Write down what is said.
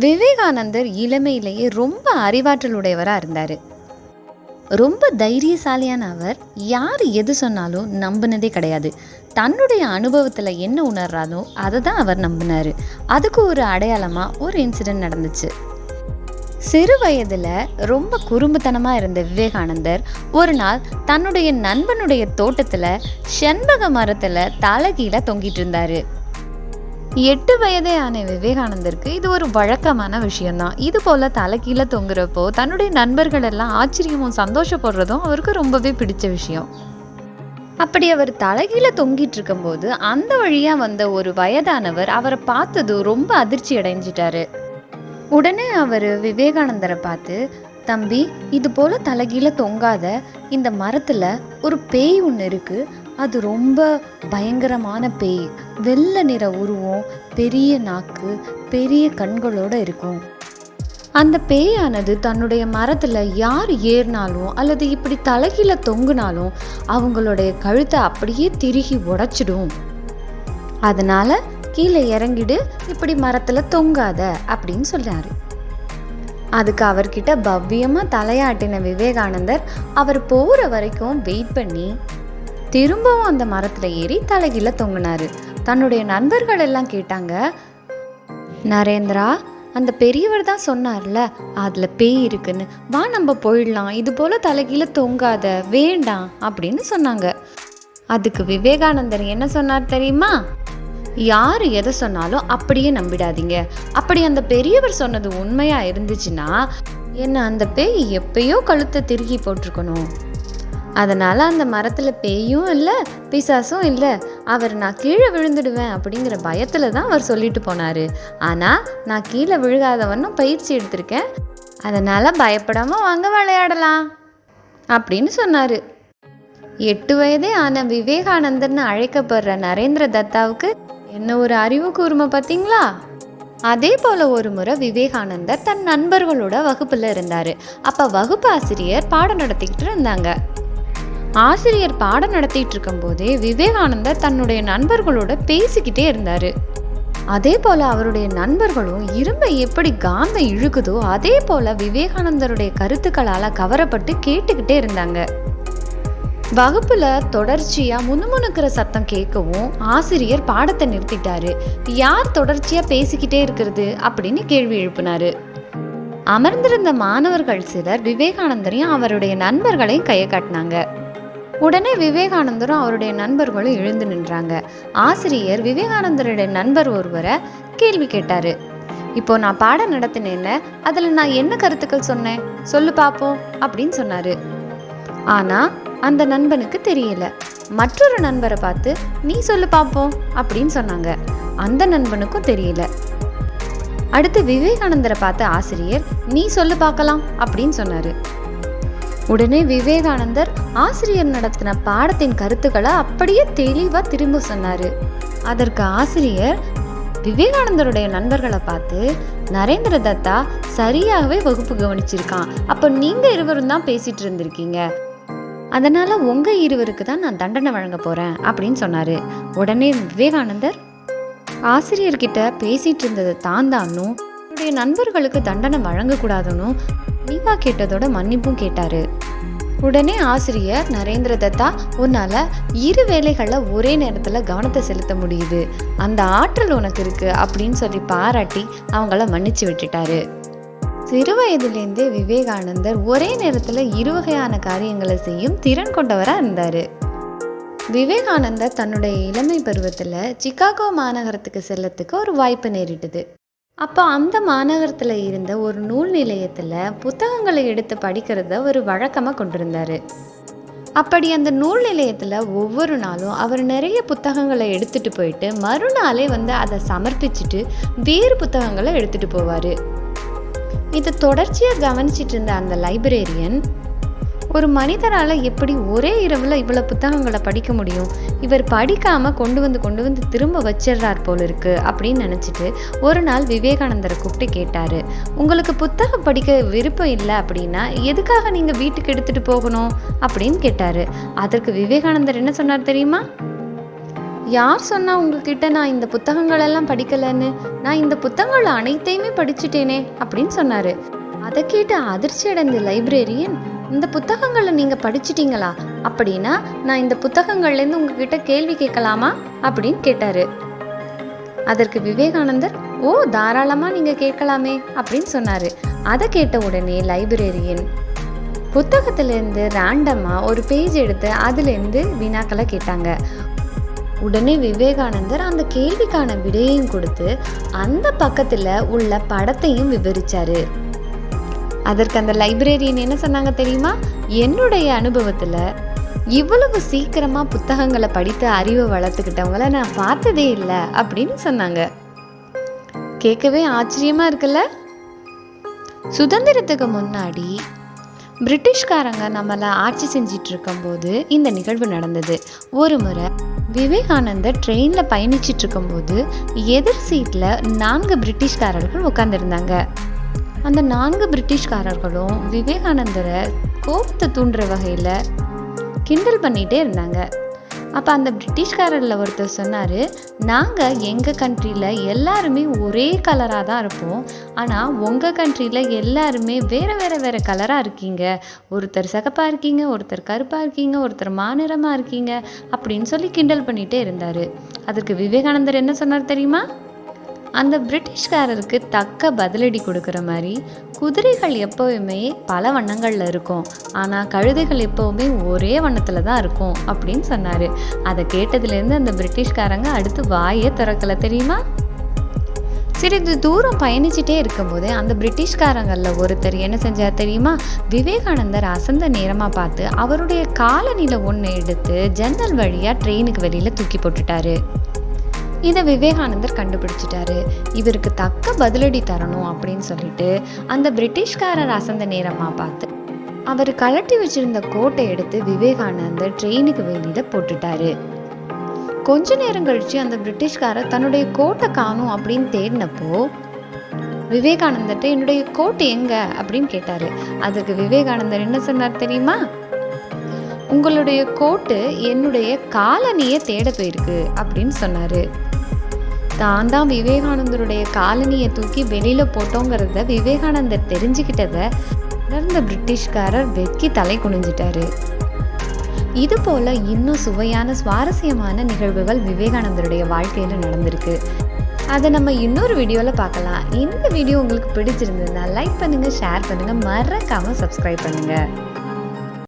விவேகானந்தர் இளமையிலேயே ரொம்ப அறிவாற்றலுடையவராக இருந்தார். ரொம்ப தைரியசாலியான அவர் யார் எது சொன்னாலும் நம்பினதே கிடையாது. தன்னுடைய அனுபவத்தில் என்ன உணர்றாரோ அதை தான் அவர் நம்பினார். அதுக்கு ஒரு அடையாளமாக ஒரு இன்சிடென்ட் நடந்துச்சு. சிறு வயதில் ரொம்ப குறும்புத்தனமாக இருந்த விவேகானந்தர் ஒரு நாள் தன்னுடைய நண்பனுடைய தோட்டத்தில் செண்பக மரத்தில் தலைகீழ தொங்கிட்டு இருந்தாரு. எட்டு வயதே ஆன விவேகானந்தருக்கு இது ஒரு வழக்கமான விஷயம்தான். இது போல தலைக்கீழே தொங்குறப்போ தன்னுடைய நண்பர்கள் எல்லாம் ஆச்சரியமும் சந்தோஷப்படுறதும் அவருக்கு ரொம்பவே பிடிச்ச விஷயம். அப்படி அவர் தலைகீழ தொங்கிட்டு இருக்கும்போது அந்த வழியா வந்த ஒரு வயதானவர் அவரை பார்த்தது ரொம்ப அதிர்ச்சி அடைஞ்சிட்டாரு. உடனே அவர் விவேகானந்தரை பார்த்து தம்பி இது போல தலைகீழ தொங்காத இந்த மரத்துல ஒரு பேய் ஒன்று இருக்கு. அது ரொம்ப பயங்கரமான பேய். வெள்ளை நிற உருவம் பெரிய நாக்கு பெரிய கண்களோடு இருக்கும். அந்த பேயானது தன்னுடைய மரத்தில் யார் ஏறினாலும் அல்லது இப்படி தலைகீழ தொங்குனாலும் அவங்களுடைய கழுத்தை அப்படியே திருகி உடச்சிடும். அதனால கீழே இறங்கிடு இப்படி மரத்தில் தொங்காத அப்படின்னு சொல்கிறாரு அதுக்கு அவர்கிட்ட பவ்யமாக தலையாட்டின விவேகானந்தர் அவர் போகிற வரைக்கும் வெயிட் பண்ணி திரும்பவும் அந்த மரத்தில் ஏறி தலைகீழ தொங்கினாரு. தன்னுடைய நண்பர்கள் எல்லாம் கேட்டாங்க நரேந்திரா அந்த பெரியவர் தான் சொன்னார்ல அதில் பேய் இருக்குன்னு. வா நம்ம போயிடலாம். இது போல் தலைகீழ தொங்காத வேண்டாம் அப்படின்னு சொன்னாங்க. அதுக்கு விவேகானந்தர் என்ன சொன்னார் தெரியுமா? யார் எதை சொன்னாலும் அப்படியே நம்பிடாதீங்க. அப்படி அந்த பெரியவர் சொன்னது உண்மையாக இருந்துச்சுன்னா என்ன அந்த பேய் எப்பயோ கழுத்தை திருகி போட்டிருக்கணும். அதனால் அந்த மரத்தில் பேயும் இல்லை பிசாசும் இல்லை. அவர் நான் கீழே விழுந்துடுவேன் அப்படிங்கிற பயத்தில் தான் அவர் சொல்லிட்டு போனார். ஆனால் நான் கீழே விழுகாதவனும் பயிற்சி எடுத்திருக்கேன். அதனால் பயப்படாமல் வாங்க விளையாடலாம் அப்படின்னு சொன்னார். எட்டு வயதே ஆன விவேகானந்தர்னு அழைக்கப்படுற நரேந்திர தத்தாவுக்கு என்ன ஒரு அறிவு கூர்மை பார்த்தீங்களா அதே போல ஒரு முறை விவேகானந்தர் தன் நண்பர்களோட வகுப்பில் இருந்தார். அப்போ வகுப்பு ஆசிரியர் பாடம் நடத்திக்கிட்டு இருந்தாங்க. ஆசிரியர் பாடம் நடத்திட்டு இருக்கும்போதே விவேகானந்தர் தன்னுடைய நண்பர்களோட பேசிக்கிட்டே இருந்தாரு. அதே போல அவருடைய நண்பர்களும் இரும்பை எப்படி காந்தம் இழுக்குதோ அதே போல விவேகானந்தருடைய கருத்துக்களால கவரப்பட்டு கேட்டுக்கிட்டே இருந்தாங்க. வகுப்புல தொடர்ச்சியா முணுமுணுக்கிற சத்தம் கேட்கவும் ஆசிரியர் பாடத்தை நிறுத்திட்டாரு. யார் தொடர்ச்சியா பேசிக்கிட்டே இருக்கிறது? அப்படின்னு கேள்வி எழுப்பினாரு. அமர்ந்திருந்த மாணவர்கள் சிலர் விவேகானந்தரையும் அவருடைய நண்பர்களையும் கையை காட்டினாங்க. உடனே விவேகானந்தரும் அவருடைய நண்பர்களும் எழுந்து நின்றாங்க. ஆசிரியர் விவேகானந்தருடைய நண்பர் ஒருவரை கேள்வி கேட்டாரு. இப்போ நான் பாடம் நடத்தினேன்ல அதில் நான் என்ன கருத்துக்கள் சொன்னேன்? சொல்லு பார்ப்போம் அப்படின்னு சொன்னாரு. ஆனா அந்த நண்பனுக்கு தெரியல. மற்றொரு நண்பரை பார்த்து நீ சொல்லு பார்ப்போம் அப்படின்னு சொன்னாங்க. அந்த நண்பனுக்கும் தெரியல. அடுத்து விவேகானந்தரை பார்த்த ஆசிரியர் நீ சொல்லு பார்க்கலாம் அப்படின்னு சொன்னாரு. உடனே விவேகானந்தர் ஆசிரியர் நடத்தின பாடத்தின் கருத்துக்களை அப்படியே தெளிவாக திரும்ப சொன்னாரு. அதற்கு ஆசிரியர் விவேகானந்தருடைய நண்பர்களை பார்த்து நரேந்திர தத்தா சரியாகவே வகுப்பு கவனிச்சிருக்கான். அப்போ நீங்கள் இருவரும் தான் பேசிட்டு இருந்திருக்கீங்க. அதனால உங்கள் இருவருக்கு தான் நான் தண்டனை வழங்க போகிறேன் அப்படின்னு சொன்னாரு. உடனே விவேகானந்தர் ஆசிரியர்கிட்ட பேசிட்டு இருந்ததை தான் தானும் என்னுடைய நண்பர்களுக்கு தண்டனை வழங்கக்கூடாதுன்னு நீவா கேட்டதோட மன்னிப்பும் கேட்டாரு. உடனே ஆசிரியர் நரேந்திர தத்தா உன்னால இரு வேலைகளை ஒரே நேரத்துல கவனத்தை செலுத்த முடியுது. அந்த ஆற்றல் உனக்கு இருக்கு அப்படின்னு சொல்லி பாராட்டி அவங்கள மன்னிச்சு விட்டுட்டாரு. சிறு வயதிலேருந்தே விவேகானந்தர் ஒரே நேரத்துல இரு வகையான காரியங்களை செய்யும் திறன் கொண்டவராக இருந்தார். விவேகானந்தர் தன்னுடைய இளமை பருவத்தில் சிகாகோ மாநகரத்துக்கு செல்லத்துக்கு ஒரு வாய்ப்பு நேரிட்டது. அப்போ அந்த மாநகரத்தில் இருந்த ஒரு நூல் நிலையத்தில் புத்தகங்களை எடுத்து படிக்கிறத ஒரு வழக்கமாக கொண்டிருந்தார். அப்படி அந்த நூல் நிலையத்தில் ஒவ்வொரு நாளும் அவர் நிறைய புத்தகங்களை எடுத்துகிட்டு போயிட்டு மறுநாளே வந்து அதை சமர்ப்பிச்சுட்டு வேறு புத்தகங்களை எடுத்துகிட்டு போவார். இதை தொடர்ச்சியாக கவனிச்சிட்டு இருந்த அந்த லைப்ரேரியன் ஒரு மனிதரால் எப்படி ஒரே இரவில் இவ்வளோ புத்தகங்களை படிக்க முடியும்? இவர் படிக்காமல் கொண்டு வந்து கொண்டு வந்து திரும்ப வச்சிடுறார் போல் இருக்குது அப்படின்னு நினச்சிட்டு ஒரு நாள் விவேகானந்தரை கூப்பிட்டு கேட்டார். உங்களுக்கு புத்தகம் படிக்க விருப்பம் இல்லை அப்படின்னா எதுக்காக நீங்கள் வீட்டுக்கு எடுத்துகிட்டு போகணும்? அப்படின்னு கேட்டார். அதற்கு விவேகானந்தர் என்ன சொன்னார் தெரியுமா? யார் சொன்னா உங்ககிட்ட நான் இந்த புத்தகங்கள் எல்லாம் படிக்கலைன்னு? நான் இந்த புத்தகங்கள் அனைத்தையுமே படிச்சுட்டேனே அப்படின்னு சொன்னாரு. அதை கேட்டு அதிர்ச்சி அடைந்த லைப்ரரியன் இந்த புத்தகங்களை நீங்கள் படிச்சிட்டீங்களா? அப்படின்னா நான் இந்த புத்தகங்கள்லேருந்து உங்ககிட்ட கேள்வி கேட்கலாமா? அப்படின்னு கேட்டாரு. அதற்கு விவேகானந்தர் ஓ தாராளமாக நீங்கள் கேட்கலாமே அப்படின்னு சொன்னார். அதை கேட்ட உடனே லைப்ரரியன் புத்தகத்திலேருந்து ரேண்டமாக ஒரு பேஜ் எடுத்து அதுலேருந்து வினாக்களை கேட்டாங்க. உடனே விவேகானந்தர் அந்த கேள்விக்கான விடையையும் கொடுத்து அந்த பக்கத்தில் உள்ள படத்தையும் விவரிச்சாரு. அதற்கு அந்த லைப்ரரியன் என்ன சொன்னாங்க தெரியுமா? என்னுடைய அனுபவத்தில் இவ்வளவு சீக்கிரமாக புத்தகங்களை படித்து அறிவை வளர்த்துக்கிட்டவங்கள நான் பார்த்ததே இல்லை அப்படின்னு சொன்னாங்க. கேட்கவே ஆச்சரியமாக இருக்குல்ல? சுதந்திரத்துக்கு முன்னாடி பிரிட்டிஷ்காரங்க நம்மளை ஆட்சி செஞ்சிட்டு இருக்கும்போது இந்த நிகழ்வு நடந்தது. ஒரு முறை விவேகானந்தர் ட்ரெயினில் பயணிச்சிட்டு இருக்கும்போது எதிர் சீட்டில் நான்கு பிரிட்டிஷ்காரர்கள் உட்காந்துருந்தாங்க அந்த நான்கு பிரிட்டிஷ்காரர்களும் விவேகானந்தரை கோபத்தை தூண்டுற வகையில் கிண்டல் பண்ணிகிட்டே இருந்தாங்க. அப்போ அந்த பிரிட்டிஷ்காரரில் ஒருத்தர் சொன்னார் நாங்கள் எங்கள் கண்ட்ரியில் எல்லாருமே ஒரே கலராக தான் இருப்போம். ஆனால் உங்கள் கண்ட்ரியில் எல்லாருமே வேறு வேறு வேறு கலராக இருக்கீங்க. ஒருத்தர் சிகப்பாக இருக்கீங்க ஒருத்தர் கருப்பாக இருக்கீங்க ஒருத்தர் மாநிறமாக இருக்கீங்க அப்படின்னு சொல்லி கிண்டல் பண்ணிகிட்டே இருந்தார். அதுக்கு விவேகானந்தர் என்ன சொன்னார் தெரியுமா? அந்த பிரிட்டிஷ்காரருக்கு தக்க பதிலடி கொடுக்குற மாதிரி குதிரைகள் எப்போவுமே பல வண்ணங்களில் இருக்கும். ஆனால் கழுதைகள் எப்போவுமே ஒரே வண்ணத்தில் தான் இருக்கும் அப்படின்னு சொன்னார். அதை கேட்டதுலேருந்து அந்த பிரிட்டிஷ்காரங்க அடுத்து வாயே திறக்கல தெரியுமா? சிறிது தூரம் பயணிச்சுட்டே இருக்கும்போது அந்த பிரிட்டிஷ்காரங்களில் ஒருத்தர் என்ன செஞ்சார் தெரியுமா? விவேகானந்தர் அசந்த நேரமாக பார்த்து அவருடைய காலநிலை ஒன்று எடுத்து ஜன்னல் வழியாக ட்ரெயினுக்கு வெளியில் தூக்கி போட்டுட்டாரு. இதை விவேகானந்தர் கண்டுபிடிச்சிட்டாரு. இவருக்கு தக்க பதிலடி தரணும் அப்படின்னு சொல்லிட்டு அந்த பிரிட்டிஷ்காரர் அசந்த நேரமாக பார்த்து அவர் கலட்டி வச்சிருந்த கோட்டை எடுத்து விவேகானந்தர் ட்ரெயினுக்கு வெளியில போட்டுட்டாரு. கொஞ்ச நேரம் கழிச்சு அந்த பிரிட்டிஷ்காரர் தன்னுடைய கோட்டை காணும் அப்படின்னு தேடினப்போ விவேகானந்தர்கிட்ட என்னுடைய கோட்டு எங்க? அப்படின்னு கேட்டாரு. அதுக்கு விவேகானந்தர் என்ன சொன்னார் தெரியுமா? உங்களுடைய கோட்டு என்னுடைய காலனியை தேட போயிருக்கு அப்படின்னு சொன்னாரு. தான் தான் விவேகானந்தருடைய காலனியை தூக்கி வெளியில் போட்டோங்கிறத விவேகானந்தர் தெரிஞ்சுக்கிட்டதை உணர்ந்த பிரிட்டிஷ்காரர் வெக்கி தலை குனிஞ்சிட்டாரு. இது போல இன்னும் சுவையான சுவாரஸ்யமான நிகழ்வுகள் விவேகானந்தருடைய வாழ்க்கையில் நடந்திருக்கு. அதை நம்ம இன்னொரு வீடியோவில் பார்க்கலாம். இந்த வீடியோ உங்களுக்கு பிடிச்சிருந்ததுன்னா லைக் பண்ணுங்கள் ஷேர் பண்ணுங்கள் மறக்காமல் சப்ஸ்கிரைப் பண்ணுங்கள்